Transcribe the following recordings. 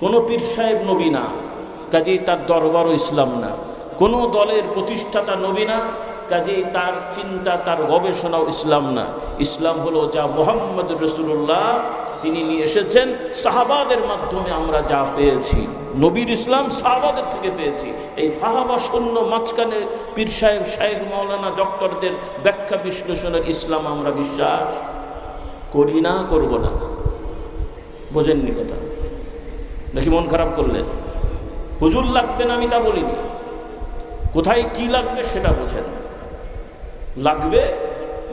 কোনো পীর সাহেব নবী না, কাজেই তার দরবারও ইসলাম না। কোনো দলের প্রতিষ্ঠাতা নবী না, কাজেই তার চিন্তা, তার গবেষণাও ইসলাম না। ইসলাম হলো যা মোহাম্মদ রসুল্লাহ তিনি নিয়ে এসেছেন, সাহাবাদের মাধ্যমে আমরা যা পেয়েছি। নবীর ইসলাম সাহাবাদের থেকে পেয়েছি। এই ফাহাবা শূন্য মাঝখানে পীর সাহেব শাহেদ মৌলানা ডক্টরদের ব্যাখ্যা বিশ্লেষণের ইসলাম আমরা বিশ্বাস করি না, করব না। বোঝেননি কথা? দেখি মন খারাপ করলেন হুজুর লাগবে না আমি তা বলিনি। কোথায় কি লাগবে সেটা বোঝেন। লাগবে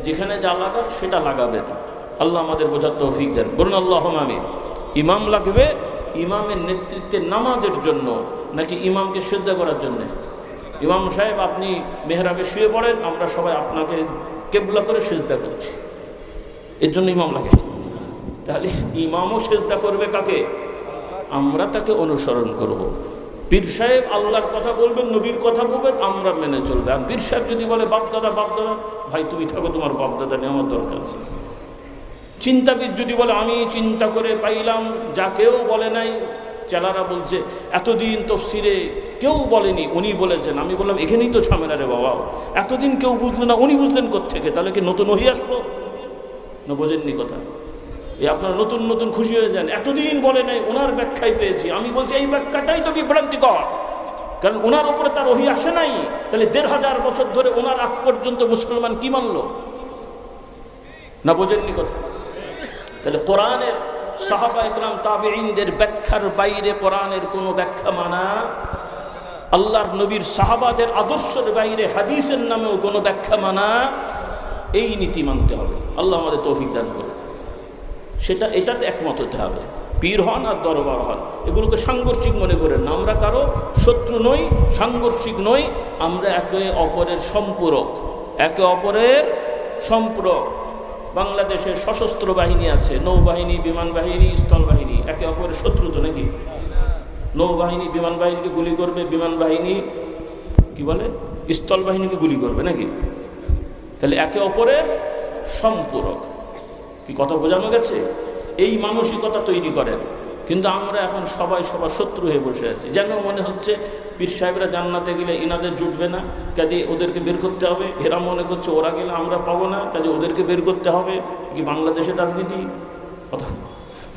যেখানে যা লাগার সেটা লাগাবেন। আল্লাহ আমাদের বোঝার তৌফিক দেন। বলুন আল্লাহ আমিন। ইমাম লাগবে ইমামের নেতৃত্বে নামাজের জন্য, নাকি ইমামকে সেজদা করার জন্য? ইমাম সাহেব, আপনি মেহরাবে শুয়ে পড়েন, আমরা সবাই আপনাকে কেবলা করে সেজদা করছি। এর জন্য ইমাম লাগে। তাহলে ইমামও সেজদা করবে কাকে? আমরা তাকে অনুসরণ করব। পীর সাহেব আল্লাহর কথা বলবেন, নবীর কথা বলবেন, আমরা মেনে চলবে। আর পীর সাহেব যদি বলে বাপদাদা বাপদাদা ভাই, তুমি থাকো, তোমার বাপদাদা আমার দরকার নেই। চিন্তাবিদ যদি বলে, আমি চিন্তা করে পাইলাম, যা কেউ বলে নাই। চেলারা বলছে, এতদিন তফসিরে কেউ বলেনি। উনি বলেছেন, আমি বললাম, এখানেই তো ঝামেলা রে বাবা। এতদিন কেউ বুঝলো না, উনি বুঝলেন থেকে তাহলে কি নতুন ওহি আসলো? না বোঝেননি কথা। এই আপনারা নতুন নতুন খুশি হয়ে যান। এতদিন বলে নাই, ওনার ব্যাখ্যাই পেয়েছি। আমি বলছি, এই ব্যাখ্যাটাই তো বিভ্রান্তিকর। কারণ ওনার উপরে তার ওহি আসে নাই। তাহলে দেড় হাজার বছর ধরে ওনার আগ পর্যন্ত মুসলমান কি মানল? না বোঝেননি কথা। তাহলে কোরআনের সাহাবা ইকরাম তাবেইনদের ব্যাখ্যার বাইরে কোরআনের কোনো ব্যাখ্যা মানা? আল্লাহর নবীর সাহাবাদের আদর্শের বাইরে হাদিসের নামেও কোনো ব্যাখ্যা মানা? এই নীতি মানতে হবে। আল্লাহ আমাদের তৌফিক দান করে সেটা এটাতে একমত হতে হবে। পীর হন আর দরবার হন। এগুলোকে সাংঘর্ষিক মনে করেন। না আমরা কারও শত্রু নই, সাংঘর্ষিক নই। আমরা একে অপরের সম্পূরক। একে অপরের সম্পূরক। বাংলাদেশে সশস্ত্র বাহিনী আছে, নৌবাহিনী, বিমান বাহিনী, স্থল বাহিনী। একে অপরের শত্রু তো নাকি? নৌবাহিনী, বিমান বাহিনীকে গুলি করবে, বিমান বাহিনী কি বলে? স্থল বাহিনীকে গুলি করবে নাকি? তাহলে একে অপরের সম্পূরক। কি কথা বোঝানো গেছে? এই মানসিকতা তৈরি করেন। কিন্তু আমরা এখন সবাই সবার শত্রু হয়ে বসে আছি। যেন মনে হচ্ছে পীর সাহেবরা জান্নাতে গেলে ইনাদের জুটবে না, কাজে ওদেরকে বের করতে হবে। এরা মনে করছে ওরা গেলে আমরা পাবো না, কাজে ওদেরকে বের করতে হবে। কি বাংলাদেশের রাজনীতি? কথা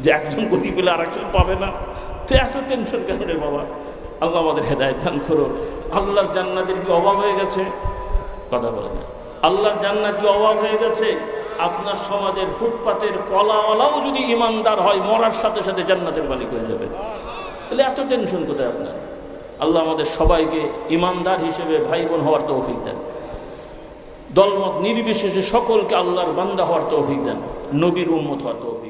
যে একজন গতি পেলে আরেকজন পাবে না। তো এত টেনশন কেন রে বাবা? আল্লাহ আমাদের হেদায়ত দান করুন। আল্লাহর জান্নাতের কি অভাব হয়ে গেছে? কথা বলে না। আল্লাহর জান্নাত কি অভাব হয়ে গেছে? আপনার সমাজের ফুটপাতের কলাওয়ালাও যদি ইমানদার হয়, মরার সাথে সাথে জান্নাতের মালিক হয়ে যাবে। তাহলে এত টেনশন কোথায় আপনার? আল্লাহ আমাদের সবাইকে ইমানদার হিসেবে ভাই বোন হওয়ার তৌফিক দেন। দলমত নির্বিশেষে সকলকে আল্লাহর বান্দা হওয়ার তৌফিক দেন। নবীর উন্মত হওয়ার তৌফিক